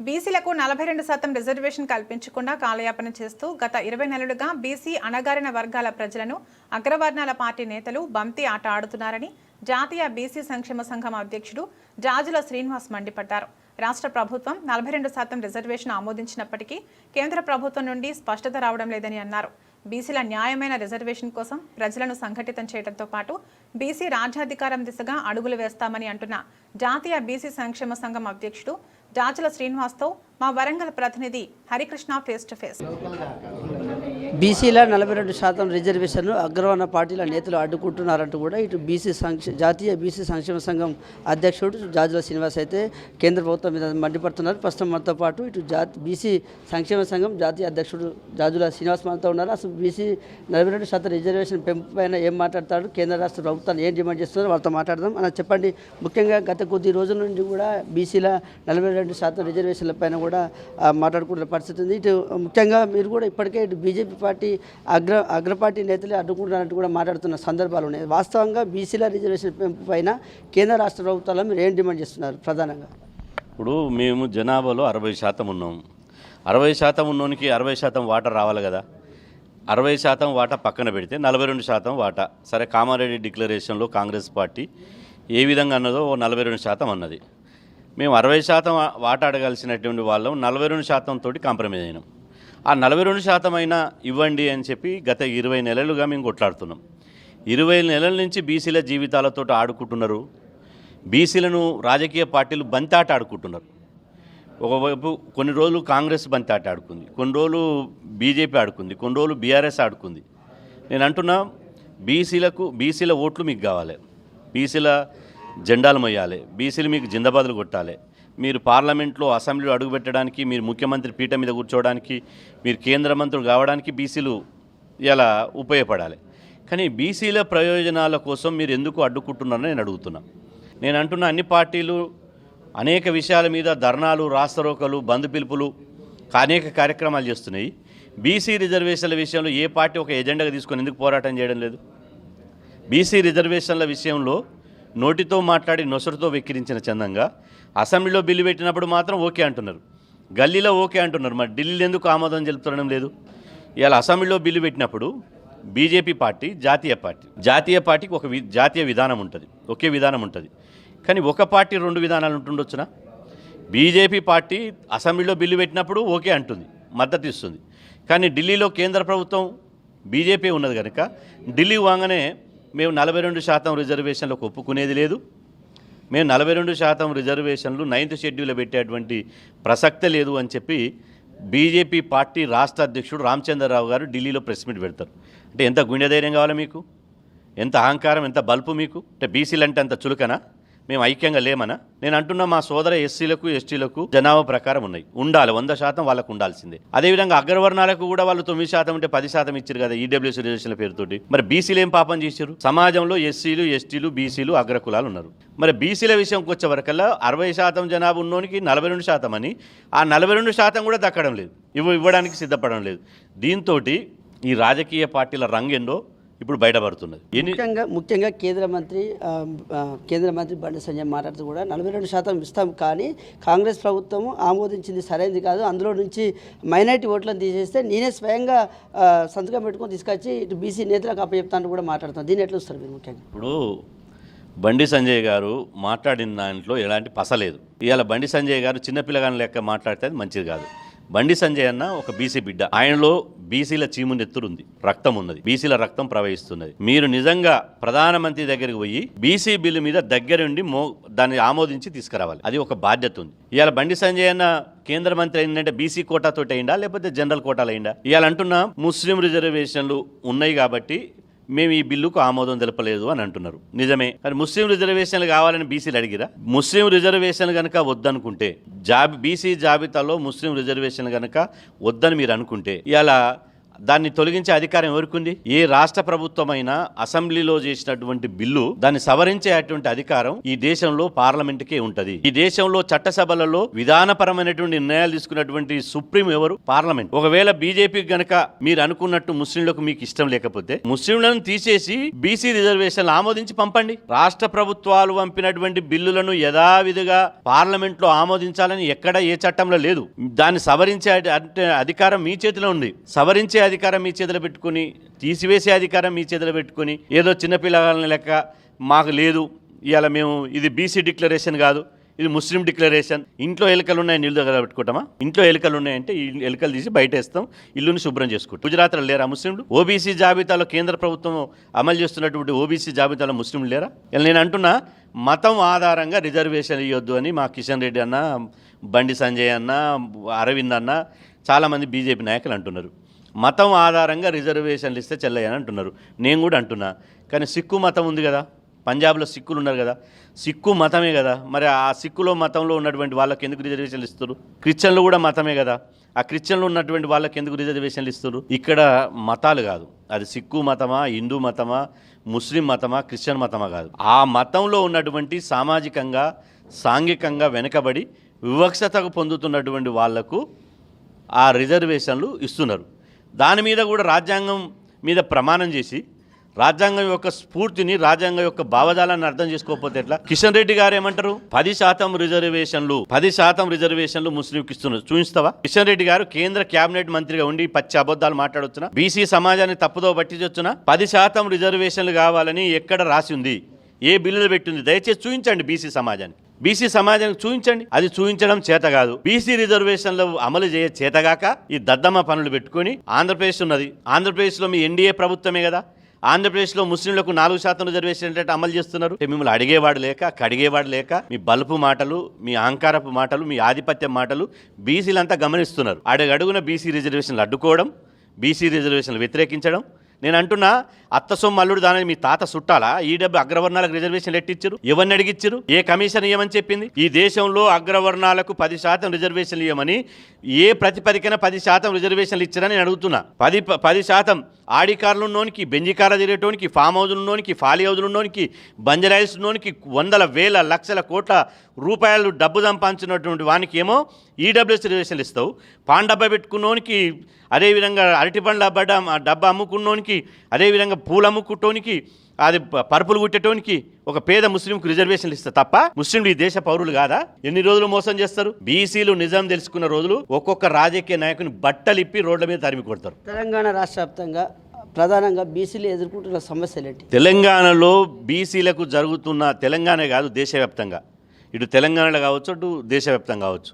బీసీలకు నలభై రెండు శాతం రిజర్వేషన్ కల్పించకుండా కాలయాపన చేస్తూ గత ఇరవై నెలలుగా బీసీ అణగారిన వర్గాల ప్రజలను అగ్రవర్ణాల పార్టీ నేతలు బంతి ఆట ఆడుతున్నారని జాతీయ బీసీ సంక్షేమ సంఘం అధ్యక్షుడు జాజుల శ్రీనివాస్ మండిపడ్డారు. రాష్ట్ర ప్రభుత్వం నలభై రెండు శాతం రిజర్వేషన్ ఆమోదించినప్పటికీ కేంద్ర ప్రభుత్వం నుండి స్పష్టత రావడం లేదని అన్నారు. బీసీల న్యాయమైన రిజర్వేషన్ కోసం ప్రజలను సంఘటితం చేయడంతో పాటు బీసీ రాజ్యాధికారం దిశగా అడుగులు వేస్తామని అంటున్న జాతీయ బీసీ సంక్షేమ సంఘం అధ్యక్షుడు జాజుల శ్రీనివాస్తో మా వరంగల్ ప్రతినిధి హరికృష్ణ ఫేస్ టు ఫేస్ బీసీల నలభై రెండు శాతం రిజర్వేషన్ను అగ్రవర్ణ పార్టీల నేతలు అడ్డుకుంటున్నారంటూ కూడా ఇటు బీసీ సంక్ష జాతీయ బీసీ సంక్షేమ సంఘం అధ్యక్షుడు జాజుల శ్రీనివాస్ అయితే కేంద్ర ప్రభుత్వం మీద మండిపడుతున్నారు. ప్రస్తుతం మనతో పాటు ఇటు జాతి బీసీ సంక్షేమ సంఘం జాతీయ అధ్యక్షుడు జాజుల శ్రీనివాస్ మనతో ఉన్నారు. అసలు బీసీ నలభై రెండు శాతం రిజర్వేషన్ పెంపు పైన ఏం మాట్లాడతాడు? కేంద్ర రాష్ట్ర ప్రభుత్వాలు ఏం డిమాండ్ చేస్తున్నారో వాళ్ళతో మాట్లాడదాం. అలా చెప్పండి. ముఖ్యంగా గత కొద్ది రోజుల నుండి కూడా బీసీల నలభై రెండు శాతం రిజర్వేషన్ల పైన కూడా మాట్లాడుకునే మాట్లాడుకుంటున్న పరిస్థితి ఉంది. ఇటు ముఖ్యంగా మీరు కూడా ఇప్పటికే ఇటు బీజేపీ పార్టీ అగ్ర అగ్రపార్టీ నేతలే అడ్డుకుంటున్నట్టు కూడా మాట్లాడుతున్న సందర్భాలు ఉన్నాయి. వాస్తవంగా బీసీల రిజర్వేషన్ పెంపు పైన కేంద్ర రాష్ట్ర ప్రభుత్వాలు మీరు ఏం డిమాండ్ చేస్తున్నారు ప్రధానంగా? ఇప్పుడు మేము జనాభాలో అరవై శాతం ఉన్నాం. అరవై శాతం ఉన్నోనికి అరవై శాతం వాటా రావాలి కదా. అరవై శాతం వాటా పక్కన పెడితే నలభై రెండు శాతం వాటా. సరే కామారెడ్డి డిక్లరేషన్లో కాంగ్రెస్ పార్టీ ఏ విధంగా అన్నదో ఓ నలభై రెండు శాతం అన్నది. మేము అరవై శాతం వాటా అడగాల్సినటువంటి వాళ్ళం. నలభై రెండు శాతం తోటి కాంప్రమైజ్ అయినాం. ఆ నలభై రెండు శాతం అయినా ఇవ్వండి అని చెప్పి గత ఇరవై నెలలుగా మేము కొట్లాడుతున్నాం. ఇరవై నెలల నుంచి బీసీల జీవితాలతో ఆడుకుంటున్నారు. బీసీలను రాజకీయ పార్టీలు బంతాట ఆడుకుంటున్నారు. ఒకవైపు కొన్ని రోజులు కాంగ్రెస్ బంతాట ఆడుకుంది. కొన్ని రోజులు బీజేపీ ఆడుకుంది. కొన్ని రోజులు బీఆర్ఎస్ ఆడుకుంది. నేను అంటున్నా బీసీలకు బీసీల ఓట్లు మీకు కావాలి. బీసీల జెండాలు మొయ్యాలి. బీసీలు మీకు జిందాబాదులు కొట్టాలి. మీరు పార్లమెంట్లో అసెంబ్లీలో అడుగుపెట్టడానికి మీరు ముఖ్యమంత్రి పీఠ మీద కూర్చోవడానికి మీరు కేంద్ర మంత్రులు కావడానికి బీసీలు ఇలా ఉపయోగపడాలి. కానీ బీసీల ప్రయోజనాల కోసం మీరు ఎందుకు అడ్డుకుంటున్నారని నేను అడుగుతున్నా. నేను అంటున్న అన్ని పార్టీలు అనేక విషయాల మీద ధర్నాలు రాస్తరోకలు బంధు పిలుపులు అనేక కార్యక్రమాలు చేస్తున్నాయి. బీసీ రిజర్వేషన్ల విషయంలో ఏ పార్టీ ఒక ఎజెండాగా తీసుకొని ఎందుకు పోరాటం చేయడం లేదు? బీసీ రిజర్వేషన్ల విషయంలో నోటితో మాట్లాడి నొసరుతో వెక్కిరించిన చందంగా అసెంబ్లీలో బిల్లు పెట్టినప్పుడు మాత్రం ఓకే అంటున్నారు. గల్లీలో ఓకే అంటున్నారు. మరి ఢిల్లీలో ఎందుకు ఆమోదం తెలుపుతడం లేదు. ఇవాళ అసెంబ్లీలో బిల్లు పెట్టినప్పుడు బీజేపీ పార్టీ జాతీయ పార్టీ జాతీయ పార్టీకి ఒక వి- జాతీయ విధానం ఉంటుంది. ఒకే విధానం ఉంటుంది. కానీ ఒక పార్టీ రెండు విధానాలు ఉంటుండొచ్చునా? బీజేపీ పార్టీ అసెంబ్లీలో బిల్లు పెట్టినప్పుడు ఓకే అంటుంది మద్దతు ఇస్తుంది. కానీ ఢిల్లీలో కేంద్ర ప్రభుత్వం బీజేపీ ఉన్నది కనుక ఢిల్లీ వాగానే మేము నలభై రెండు శాతం రిజర్వేషన్లకు ఒప్పుకునేది లేదు. మేము నలభై రెండు శాతం రిజర్వేషన్లు నైన్త్ షెడ్యూల్లో పెట్టేటువంటి ప్రసక్తే లేదు అని చెప్పి బీజేపీ పార్టీ రాష్ట్ర అధ్యక్షుడు రామచంద్రరావు గారు ఢిల్లీలో ప్రెస్ మీట్ పెడతారు. అంటే ఎంత గుండె ధైర్యం కావాలి మీకు? ఎంత అహంకారం ఎంత బల్పు మీకు? అంటే బీసీలు అంటే అంత చులకనా? మేము ఐక్యంగా లేమనా? నేను అంటున్న మా సోదర ఎస్సీలకు ఎస్టీలకు జనాభా ప్రకారం ఉన్నాయి. ఉండాలి వంద శాతం వాళ్ళకు ఉండాల్సిందే. అదేవిధంగా అగ్రవర్ణాలకు కూడా వాళ్ళు తొమ్మిది శాతం ఉంటే పది శాతం ఇచ్చారు కదా ఈడబ్ల్యూసీ రిజర్వేషన్ల పేరుతోటి. మరి బీసీలు ఏం పాపం చేశారు సమాజంలో ఎస్సీలు ఎస్టీలు బీసీలు అగ్రకులాలు ఉన్నారు. మరి బీసీల విషయంకి వచ్చే వరకల్లా అరవై శాతం జనాభా ఉన్నోనికి నలభై రెండు శాతం అని ఆ నలభై రెండు శాతం కూడా దక్కడం లేదు. ఇవ్వ ఇవ్వడానికి సిద్ధపడడం లేదు. దీంతో ఈ రాజకీయ పార్టీల రంగెండో ఇప్పుడు బయటపడుతున్నది. ముఖ్యంగా ముఖ్యంగా కేంద్ర మంత్రి కేంద్ర మంత్రి బండి సంజయ్ మాట్లాడుతూ కూడా నలభై రెండు శాతం ఇస్తాం కానీ కాంగ్రెస్ ప్రభుత్వం ఆమోదించింది సరైనది కాదు. అందులో నుంచి మైనారిటీ ఓట్లను తీసేస్తే నేనే స్వయంగా సంతకం పెట్టుకొని తీసుకొచ్చి ఇటు బీసీ నేతలకు అప్పచెప్తాను కూడా మాట్లాడుతాను దీన్ని ఎట్లా వస్తారు మీరు ముఖ్యంగా? ఇప్పుడు బండి సంజయ్ గారు మాట్లాడిన దాంట్లో ఎలాంటి పసలేదు ఇవాళ బండి సంజయ్ గారు చిన్నపిల్లగాని లెక్క మాట్లాడితే అది మంచిది కాదు. బండి సంజయ్ అన్న ఒక బీసీ బిడ్డ. ఆయనలో బీసీల చీము నెత్తురు ఉంది రక్తం ఉన్నది. బీసీల రక్తం ప్రవహిస్తున్నది. మీరు నిజంగా ప్రధానమంత్రి దగ్గరికి పోయి బీసీ బిల్లు మీద దగ్గరుండి మో దాన్ని ఆమోదించి తీసుకురావాలి. అది ఒక బాధ్యత ఉంది. ఇవాళ బండి సంజయ్ అన్న కేంద్ర మంత్రి అయిందంటే బీసీ కోటాతో అయిందా లేకపోతే జనరల్ కోటాలు అయిందా ఇవాళ అంటున్నా ముస్లిం రిజర్వేషన్లు ఉన్నాయి కాబట్టి మేము ఈ బిల్లుకు ఆమోదం తెలపలేదు అని అంటున్నారు. నిజమే. కానీ ముస్లిం రిజర్వేషన్లు కావాలని బీసీలు అడిగిరా? ముస్లిం రిజర్వేషన్లు కనుక వద్దనుకుంటే జాబి బీసీ జాబితాలో ముస్లిం రిజర్వేషన్ కనుక వద్దని మీరు అనుకుంటే ఇలా దాన్ని తొలగించే అధికారం ఎవరికి ఏ రాష్ట్ర ప్రభుత్వమైన అసెంబ్లీలో చేసినటువంటి బిల్లు దాన్ని సవరించేటువంటి అధికారం ఈ దేశంలో పార్లమెంట్కే ఉంటది. ఈ దేశంలో చట్టసభలలో విధానపరమైనటువంటి నిర్ణయాలు తీసుకున్నటువంటి సుప్రీం ఎవరు? పార్లమెంట్. ఒకవేళ బీజేపీ గనక మీరు అనుకున్నట్టు ముస్లింలకు మీకు ఇష్టం లేకపోతే ముస్లింలను తీసేసి బీసీ రిజర్వేషన్లు ఆమోదించి పంపండి. రాష్ట్ర ప్రభుత్వాలు పంపినటువంటి బిల్లులను యథావిధిగా పార్లమెంట్లో ఆమోదించాలని ఎక్కడ ఏ చట్టంలో లేదు. దాన్ని సవరించే అధికారం మీ చేతిలో ఉంది. సవరించే అధికారం మీ చేతిలో పెట్టుకుని తీసివేసే అధికారం మీ చేతిలో పెట్టుకుని ఏదో చిన్నపిల్లగాలని లెక్క మాకు లేదు. ఇవాళ మేము ఇది బీసీ డిక్లరేషన్ కాదు ఇది ముస్లిం డిక్లరేషన్ ఇంట్లో ఎలుకలు ఉన్నాయి నీళ్ళు దగ్గర పెట్టుకుంటామా? ఇంట్లో ఎలుకలు ఉన్నాయంటే ఈ ఎలుకలు తీసి బయట వేస్తాం ఇల్లుని శుభ్రం చేసుకుంటాం. గుజరాత్లో లేరా ముస్లింలు? ఓబీసీ జాబితాలో కేంద్ర ప్రభుత్వం అమలు చేస్తున్నటువంటి ఓబీసీ జాబితాలో ముస్లింలు లేరా? ఇలా నేను అంటున్నా మతం ఆధారంగా రిజర్వేషన్ ఇవ్వద్దు అని మా కిషన్ రెడ్డి అన్న బండి సంజయ్ అన్న అరవింద్ అన్న చాలామంది బీజేపీ నాయకులు అంటున్నారు. మతం ఆధారంగా రిజర్వేషన్లు ఇస్తే చెల్లయ్యని అంటున్నారు. నేను కూడా అంటున్నా. కానీ సిక్కు మతం ఉంది కదా. పంజాబ్లో సిక్కులు ఉన్నారు కదా. సిక్కు మతమే కదా. మరి ఆ సిక్కులో మతంలో ఉన్నటువంటి వాళ్ళకి ఎందుకు రిజర్వేషన్లు ఇస్తారు క్రిస్టియన్లు కూడా మతమే కదా. ఆ క్రిస్టియన్లు ఉన్నటువంటి వాళ్ళకి ఎందుకు రిజర్వేషన్లు ఇస్తారు ఇక్కడ మతాలు కాదు. అది సిక్కు మతమా హిందూ మతమా ముస్లిం మతమా క్రిస్టియన్ మతమా కాదు. ఆ మతంలో ఉన్నటువంటి సామాజికంగా సాంఘికంగా వెనుకబడి వివక్షతకు పొందుతున్నటువంటి వాళ్ళకు ఆ రిజర్వేషన్లు ఇస్తున్నారు. దాని మీద కూడా రాజ్యాంగం మీద ప్రమాణం చేసి రాజ్యాంగం యొక్క స్ఫూర్తిని రాజ్యాంగం యొక్క భావజాలాన్ని అర్థం చేసుకోకపోతే ఎట్లా? కిషన్ రెడ్డి గారు ఏమంటారు? పది శాతం రిజర్వేషన్లు పది శాతం రిజర్వేషన్లు ముస్లింకి ఇస్తున్నారు చూపిస్తావా? కిషన్ రెడ్డి గారు కేంద్ర కేబినెట్ మంత్రిగా ఉండి పచ్చి అబద్ధాలు మాట్లాడొచ్చున? బీసీ సమాజాన్ని తప్పుదో పట్టించొచ్చున? పది శాతం రిజర్వేషన్లు కావాలని ఎక్కడ రాసి ఉంది? ఏ బిల్లులు పెట్టింది దయచేసి చూపించండి బీసీ సమాజాన్ని. బీసీ సమాజానికి చూపించండి. అది చూపించడం చేత కాదు. బీసీ రిజర్వేషన్లు అమలు చేయ చేతగాక ఈ దద్దమ్మ పనులు పెట్టుకొని ఆంధ్రప్రదేశ్ ఉన్నది. ఆంధ్రప్రదేశ్లో మీ ఎన్డీఏ ప్రభుత్వమే కదా. ఆంధ్రప్రదేశ్లో ముస్లింలకు నాలుగు శాతం రిజర్వేషన్ ఏంటంటే అమలు చేస్తున్నారు. మిమ్మల్ని అడిగేవాడు లేక కడిగేవాడు లేక మీ బలుపు మాటలు మీ అహంకారపు మాటలు మీ ఆధిపత్యం మాటలు బీసీలంతా గమనిస్తున్నారు. అడుగడుగున బీసీ రిజర్వేషన్లు అడ్డుకోవడం బీసీ రిజర్వేషన్లు వ్యతిరేకించడం నేను అంటున్నా అత్త సొమ్ము అల్లుడు దాని మీ తాత చుట్టాలా ఈ డబ్బు అగ్రవర్ణాలకు రిజర్వేషన్లు ఎట్టిచ్చారు? ఎవరిని అడిగిచ్చారు? ఏ కమిషన్ ఇవ్వమని చెప్పింది? ఈ దేశంలో అగ్రవర్ణాలకు పది శాతం రిజర్వేషన్లు ఇవ్వమని ఏ ప్రతిపదికన పది శాతం రిజర్వేషన్లు ఇచ్చారని నేను అడుగుతున్నా. పది ప- పది శాతం ఆడి కార్లు ఉన్నోనికి బెంజి కార్లు తిరిగేటోనికి ఫామ్ హౌజులు ఉన్నోనికి ఫాలీ హౌజులు ఉన్నోనికి బంజరాయిల్స్ ఉన్నోనికి వందల వేల లక్షల కోట్ల రూపాయలు డబ్బు సంపాదించినటువంటి వానికి ఏమో ఈడబ్ల్యూఎస్ రిజర్వేషన్లు ఇస్తావు. పాన్ డబ్బా పెట్టుకున్నోనికి అదేవిధంగా అరటి పండ్ల డబ్బా డబ్బా అమ్ముకున్నోనికి అదేవిధంగా పూలు అమ్ముకుంటోనికి అది పరుపులు కుట్టేటోనికి ఒక పేద ముస్లింకు రిజర్వేషన్లు ఇస్తా తప్ప ముస్లింలు ఈ దేశ పౌరులు కాదా? ఎన్ని రోజులు మోసం చేస్తారు? బీసీలు నిజం తెలుసుకున్న రోజులు ఒక్కొక్క రాజకీయ నాయకుని బట్టలిప్పి రోడ్ల మీద తరిమి కొడతారు. తెలంగాణ రాష్ట్ర వ్యాప్తంగా ప్రధానంగా బీసీలు ఎదుర్కొంటున్న సమస్యలు ఏంటి తెలంగాణలో బీసీలకు జరుగుతున్న తెలంగాణ కాదు దేశవ్యాప్తంగా ఇటు తెలంగాణలో కావచ్చు అటు దేశవ్యాప్తంగా కావచ్చు.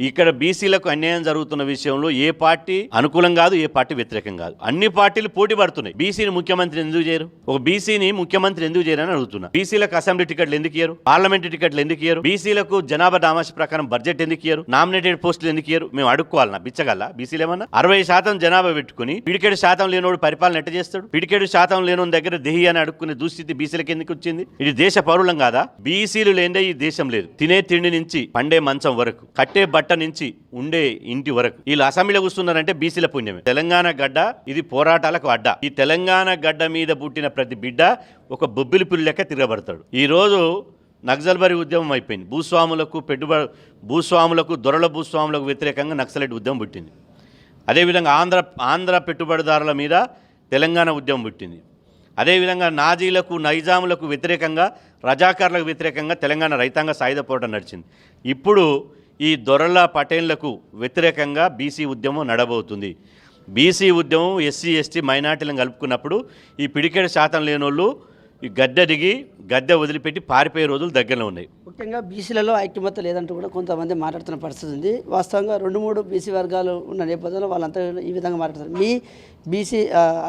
ఇక్కడ బీసీలకు అన్యాయం జరుగుతున్న విషయంలో ఏ పార్టీ అనుకూలం కాదు ఏ పార్టీ వ్యతిరేకం కాదు. అన్ని పార్టీలు పోటీ పడుతున్నాయి. బీసీని ముఖ్యమంత్రి ఎందుకు చేయరు? ఒక బీసీని ముఖ్యమంత్రి ఎందుకు చేయరని అడుగుతున్నా. బీసీలకు అసెంబ్లీ టికెట్లు ఎందుకు ఇయ్యరు? పార్లమెంట్ టికెట్లు ఎందుకు ఇయ్యరు? బీసీలకు జనాభా దామాష ప్రకారం బడ్జెట్ ఎందుకు ఇయ్యరు? నామినేటెడ్ పోస్టులు ఎందుకు ఇయ్యరు? మేము అడుక్కోవాలన్నా బిచ్చగల బీసీలు ఏమన్నా? అరవై శాతం జనాభా పెట్టుకుని పిడికేడు శాతం లేనోడు పరిపాలన ఎట్ట చేస్తాడు? పిడికేడు శాతం లేనోని దగ్గర దేహి అని అడుక్కునే దుస్థితి బీసీలకు ఎందుకు వచ్చింది? ఇది దేశ పౌరులం కాదా? బీసీలు లేదే ఈ దేశం లేదు. తినే తిండి నుంచి పండే మంచం వరకు. కట్టే బట్ట నుంచి ఉండే ఇంటి వరకు. వీళ్ళు అసెంబ్లీలో కూర్చున్నారంటే బీసీల పుణ్యమే. తెలంగాణ గడ్డ ఇది పోరాటాలకు అడ్డ. ఈ తెలంగాణ గడ్డ మీద పుట్టిన ప్రతి బిడ్డ ఒక బొబ్బిలి పులి లెక్క తిరగబడతాడు. ఈ రోజు నక్సల్బరి ఉద్యమం అయిపోయింది. భూస్వాములకు పెట్టుబడి భూస్వాములకు దొరల భూస్వాములకు వ్యతిరేకంగా నక్సలైట్ ఉద్యమం పుట్టింది. అదేవిధంగా ఆంధ్ర ఆంధ్ర పెట్టుబడిదారుల మీద తెలంగాణ ఉద్యమం పుట్టింది. అదేవిధంగా నాజీలకు నైజాములకు వ్యతిరేకంగా రజాకారులకు వ్యతిరేకంగా తెలంగాణ రైతాంగ సాయుధ పోరాటం నడిచింది. ఇప్పుడు ఈ దొరల పటేళ్ళకు వ్యతిరేకంగా బీసీ ఉద్యమం నడబోతుంది. బీసీ ఉద్యమం ఎస్సీ ఎస్టీ మైనార్టీలను కలుపుకున్నప్పుడు ఈ పిడికెడు శాతం లేనోళ్ళు ఈ గద్దె దిగి గద్దె వదిలిపెట్టి పారిపోయే రోజులు దగ్గరలో ఉన్నాయి. ముఖ్యంగా బీసీలలో ఐక్యమత్య లేదంటూ కూడా కొంతమంది మాట్లాడుతున్న పరిస్థితి ఉంది. వాస్తవంగా రెండు మూడు బీసీ వర్గాలు ఉన్న నేపథ్యంలో వాళ్ళంతా ఈ విధంగా మాట్లాడతారు మీ బీసీ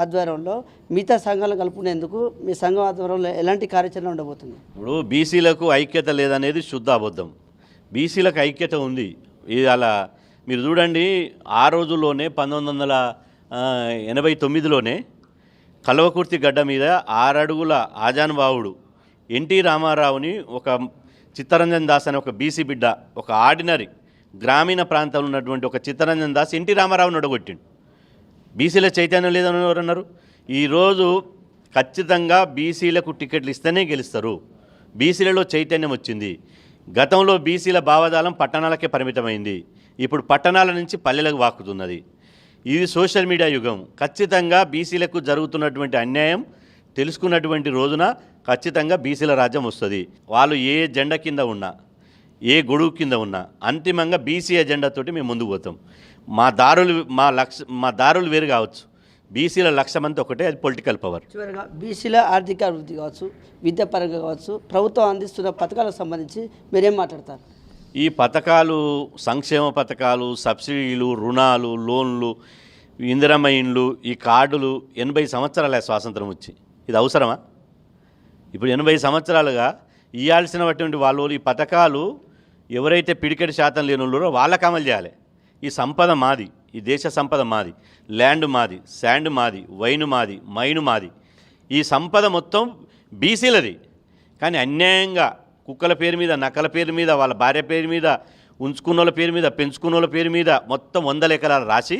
ఆధ్వర్యంలో మిగతా సంఘాలు కలుపుకునేందుకు మీ సంఘం ఆధ్వర్యంలో ఎలాంటి కార్యాచరణ ఉండబోతుంది? ఇప్పుడు బీసీలకు ఐక్యత లేదనేది శుద్ధ అబద్ధం. బీసీలకు ఐక్యత ఉంది. ఇది అలా మీరు చూడండి ఆ రోజుల్లోనే పంతొమ్మిది వందల ఎనభై తొమ్మిదిలోనే కల్వకుర్తి గడ్డ మీద ఆరడుగుల ఆజానుబావుడు ఎన్టీ రామారావుని ఒక చిత్తరంజన్ దాస్ అనే ఒక బీసీ బిడ్డ ఒక ఆర్డినరీ గ్రామీణ ప్రాంతంలో ఉన్నటువంటి ఒక చిత్తరంజన్ దాస్ ఎన్టీ రామారావుని ఒడగొట్టిండు బీసీల చైతన్యం లేదని ఎవరు అన్నారు? ఈరోజు ఖచ్చితంగా బీసీలకు టికెట్లు ఇస్తేనే గెలుస్తారు. బీసీలలో చైతన్యం వచ్చింది. గతంలో బీసీల భావజాలం పట్టణాలకే పరిమితమైంది. ఇప్పుడు పట్టణాల నుంచి పల్లెలకు వాక్కుతున్నది ఇది సోషల్ మీడియా యుగం. ఖచ్చితంగా బీసీలకు జరుగుతున్నటువంటి అన్యాయం తెలుసుకున్నటువంటి రోజున ఖచ్చితంగా బీసీల రాజ్యం వస్తుంది. వాళ్ళు ఏ జెండా కింద ఉన్నా ఏ గొడుగు కింద ఉన్నా అంతిమంగా బీసీ ఎజెండాతోటి మేము ముందుకు పోతాం. మా దారులు మా లక్ష మా దారులు వేరు కావచ్చు. బీసీల లక్ష్యం అంతా ఒకటే అది పొలిటికల్ పవర్ చివరిగా బీసీల ఆర్థిక అభివృద్ధి కావచ్చు విద్యాపరంగా కావచ్చు ప్రభుత్వం అందిస్తున్న పథకాలకు సంబంధించి మీరేం మాట్లాడతారు? ఈ పథకాలు సంక్షేమ పథకాలు సబ్సిడీలు రుణాలు లోన్లు ఇందిరమ్మ ఇండ్లు ఈ కార్డులు ఎనభై సంవత్సరాల స్వాతంత్రం వచ్చి. ఇది అవసరమా? ఇప్పుడు ఎనభై సంవత్సరాలుగా ఇవ్వాల్సినటువంటి వాళ్ళు ఈ పథకాలు ఎవరైతే పిడికెడి శాతం లేని వాళ్ళో వాళ్ళకి అమలు చేయాలి. ఈ సంపద మాది. ఈ దేశ సంపద మాది ల్యాండ్ మాది శాండ్ మాది వైన్ మాది మైను మాది. ఈ సంపద మొత్తం బీసీలది. కానీ అన్యాయంగా కుక్కల పేరు మీద నక్కల పేరు మీద వాళ్ళ భార్య పేరు మీద ఉంచుకున్న వాళ్ళ పేరు మీద పెంచుకున్న వాళ్ళ పేరు మీద మొత్తం వందల ఎకరాలు రాసి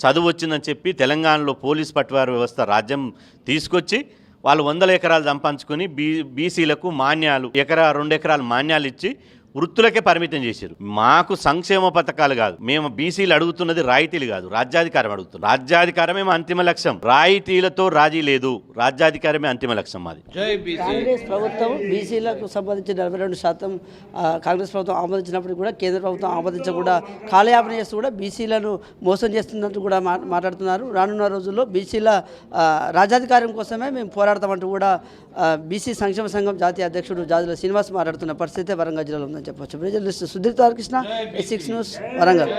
చదువు వచ్చిందని చెప్పి తెలంగాణలో పోలీస్ పట్వారి వ్యవస్థ రాజ్యం తీసుకొచ్చి వాళ్ళు వందల ఎకరాలు సంపాదించుకొని బీ బీసీలకు మాన్యాలు ఎకరా రెండు ఎకరాలు మాన్యాలు ఇచ్చి వృత్తులకే పరిమితం చేశారు. మాకు సంక్షేమ పథకాలు కాదు. మేము బీసీలు అడుగుతున్నది రాయితీలు కాదు. రాజ్యాధికారం అడుగుతున్నాం. రాజ్యాధికారమే మా అంతిమ లక్ష్యం. రాయితీలతో రాజీ లేదు. రాజ్యాధికారమే అంతిమ లక్ష్యం మాది. కాంగ్రెస్ ప్రభుత్వం బీసీలకు సంబంధించి నలభై రెండు శాతం కాంగ్రెస్ ప్రభుత్వం ఆమోదించినప్పుడు కూడా కేంద్ర ప్రభుత్వం ఆమోదించకుండా కాలయాపన చేస్తూ కూడా బీసీలను మోసం చేస్తున్నట్టు కూడా మా మాట్లాడుతున్నారు. రానున్న రోజుల్లో బీసీల రాజ్యాధికారం కోసమే మేము పోరాడతామంటూ కూడా బీసీ సంక్షేమ సంఘం జాతీయ అధ్యక్షుడు జాజుల శ్రీనివాస్ మాట్లాడుతున్న పరిస్థితి వరంగల్ జిల్లాలో ఉందని చెప్పొచ్చు journalist Sudheer Tarakrishna six news Warangal